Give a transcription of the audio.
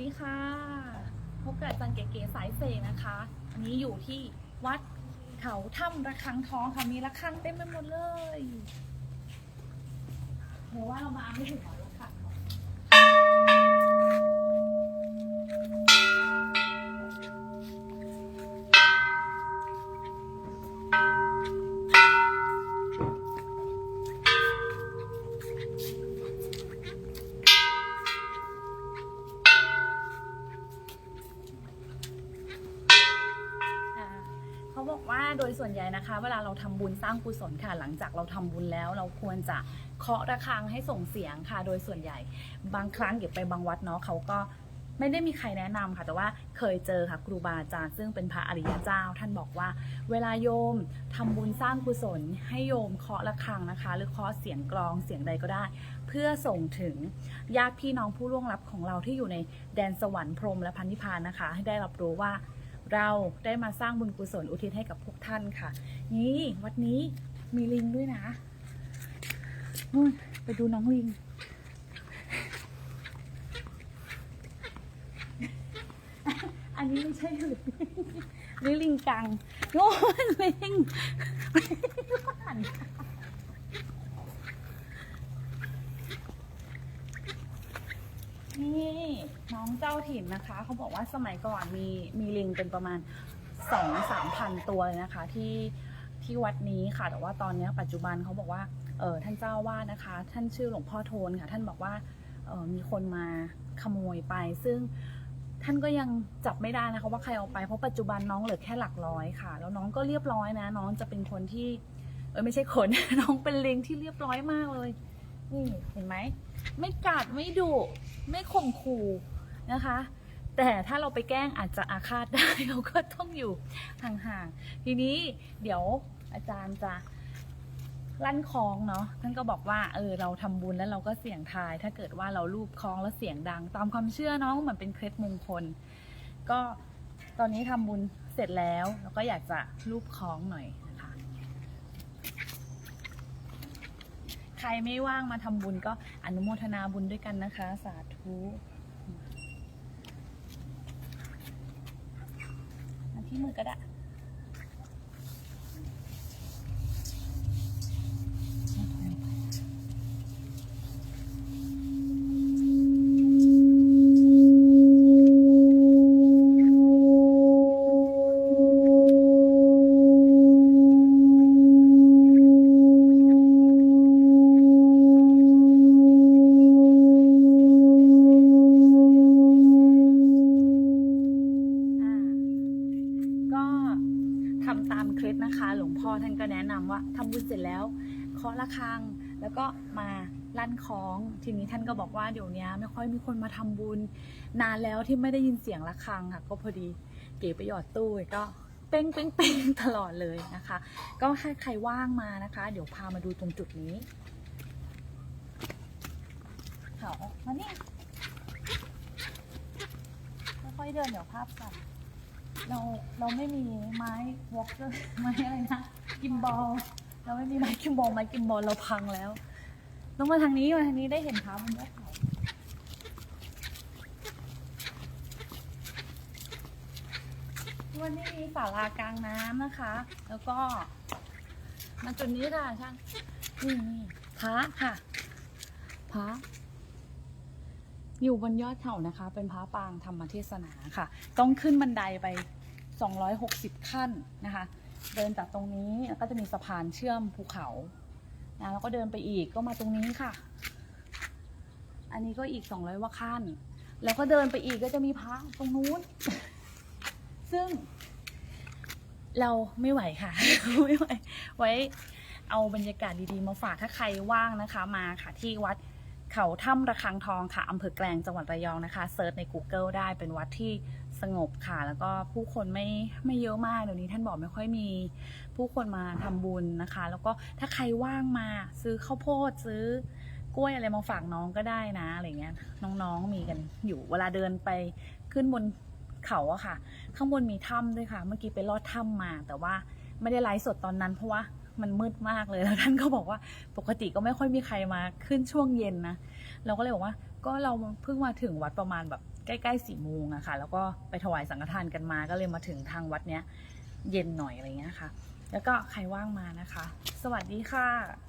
ดีค่ะ พบกับอาจารย์เก๋ๆสายเสกนะคะ อันนี้อยู่ที่วัดเขาถ้ำระฆังทองค่ะมีระฆังเต็มไปหมดเลยเดี๋ยวว่าเรามาไม่ถึงหรอ โดยส่วนใหญ่นะคะ เวลาเราทำบุญสร้างกุศลค่ะ หลังจากเราทำบุญแล้ว เราควรจะเคาะระฆังให้ส่งเสียงค่ะ โดยส่วนใหญ่ บางครั้งเก็บไปบางวัดเนาะเขาก็ไม่ได้มีใครแนะนำค่ะ แต่ว่าเคยเจอค่ะครูบาอาจารย์ซึ่งเป็นพระอริยเจ้า ท่านบอกว่า เวลาโยมทำบุญสร้างกุศล ให้โยมเคาะระฆังนะคะ หรือเคาะเสียงกลองเสียงใดก็ได้ เพื่อส่งถึงญาติพี่น้องผู้ล่วงลับของเราที่อยู่ในแดนสวรรค์พรหมและพันธิพานนะคะ ให้ได้รับรู้ว่า เราได้มาสร้างบุญกุศลอุทิศให้กับพวกท่านค่ะ นี่วัดนี้มีลิงด้วยนะนู่นไปดูน้องลิง อันนี้ไม่ใช่ลิงนี่ลิงกังโอ้ยลิงหันนี่ น้องเจ้าถิ่นนะคะ เขาบอกว่าสมัยก่อนมีมีลิงเป็นประมาณสองสามพันตัวเลยนะคะที่ที่วัดนี้ค่ะ แต่ว่าตอนนี้ปัจจุบันเขาบอกว่าเออท่านเจ้าว่านะคะ ท่านชื่อหลวงพ่อโทนค่ะ ท่านบอกว่าเออมีคนมาขโมยไป ซึ่งท่านก็ยังจับไม่ได้นะคะว่าใครเอาไปเพราะปัจจุบันน้องเหลือแค่หลักร้อยค่ะ แล้วน้องก็เรียบร้อยนะ น้องจะเป็นคนที่เออไม่ใช่คน น้องเป็นลิงที่เรียบร้อยมากเลยนี่เห็นไหมไม่กัดไม่ดุไม่ข่มขู่ นะคะ แต่ถ้าเราไปแกล้งอาจจะอาฆาตได้เราก็ต้องอยู่ห่างๆทีนี้เดี๋ยวอาจารย์จะลั่นคล้องเนาะท่านก็บอกว่าเออเราทำบุญแล้วเราก็เสี่ยงทาย ถ้าเกิดว่าเราลูบคล้องแล้วเสียงดัง ตามความเชื่อเนาะเหมือนเป็นเคล็ดมงคล ก็ตอนนี้ทำบุญเสร็จแล้วแล้วก็อยากจะลูบคล้องหน่อยนะคะ ใครไม่ว่างมาทำบุญก็อนุโมทนาบุญด้วยกันนะคะ สาธุอัน ที่มือก็ได้ ทำตามเคล็ดนะคะ หลวงพ่อท่านก็แนะนำว่าทำบุญเสร็จแล้วเคาะระฆังแล้วก็มาลั่นคล้อง ทีนี้ท่านก็บอกว่าเดี๋ยวนี้ไม่ค่อยมีคนมาทำบุญ นานแล้วที่ไม่ได้ยินเสียงระฆังค่ะ ก็พอดีเก๋ไปหยอดตู้ก็เป้งเป้งเป้งตลอดเลยนะคะ ก็ให้ใครว่างมานะคะ เดี๋ยวพามาดูตรงจุดนี้เขามานี่ค่อยเดินเดี๋ยวภาพสั่น เราเราไม่มีไม้วอล์กเกอร์ไม้อะไรนะกิมบอลเราไม่มีไม้กิมบอลไม้กิมบอลเราพังแล้วต้องมาทางนี้มาทางนี้ได้เห็นเท้าบนยอดเขาวันนี้มีศาลากลางน้ำนะคะ แล้วก็มาจุดนี้ค่ะช่างนี่นี่พระค่ะพระ อยู่บนยอดเขานะคะ เป็นพระปางธรรมเทศนาค่ะ ต้องขึ้นบันไดไป 260 ขั้นนะคะ เดินจากตรงนี้แล้วก็จะมีสะพานเชื่อมภูเขานะแล้วก็เดินไปอีกก็มาตรงนี้ค่ะ อันนี้ก็อีก 200 ว่าขั้น แล้วก็เดินไปอีกก็จะมีพระตรงนู้น ซึ่ง เราไม่ไหวค่ะ ไม่ไหว ไว้เอาบรรยากาศดีๆ มาฝากถ้าใครว่างนะคะ มาค่ะที่วัด เขาถ้ำระฆังทองค่ะอำเภอแกลงจังหวัดระยองนะคะเซิร์ชใน Google ได้เป็นวัดที่สงบค่ะ แล้วก็ผู้คนไม่ไม่เยอะมากเดี๋ยวนี้ท่านบอกไม่ค่อยมีผู้คนมาทำบุญนะคะ แล้วก็ถ้าใครว่างมาซื้อข้าวโพดซื้อกล้วยอะไรมาฝากน้องก็ได้นะอะไรเงี้ยน้องๆมีกันอยู่เวลาเดินไปขึ้นบนเขาอะค่ะ ข้างบนมีถ้ำด้วยค่ะ เมื่อกี้ไปลอดถ้ำมา แต่ว่าไม่ได้ไลฟ์สดตอนนั้นเพราะว่า มันมืดมากเลยแล้วท่านก็บอกว่าปกติก็ไม่ค่อยมีใครมาขึ้นช่วงเย็นนะเราก็เลยบอกว่าก็เราเพิ่งมาถึงวัดประมาณแบบใกล้ๆสี่โมงอะค่ะ แล้วก็ไปถวายสังฆทานกันมาก็เลยมาถึงทางวัดเนี้ยเย็นหน่อยอะไรเงี้ยค่ะ แล้วก็ใครว่างมานะคะ สวัสดีค่ะ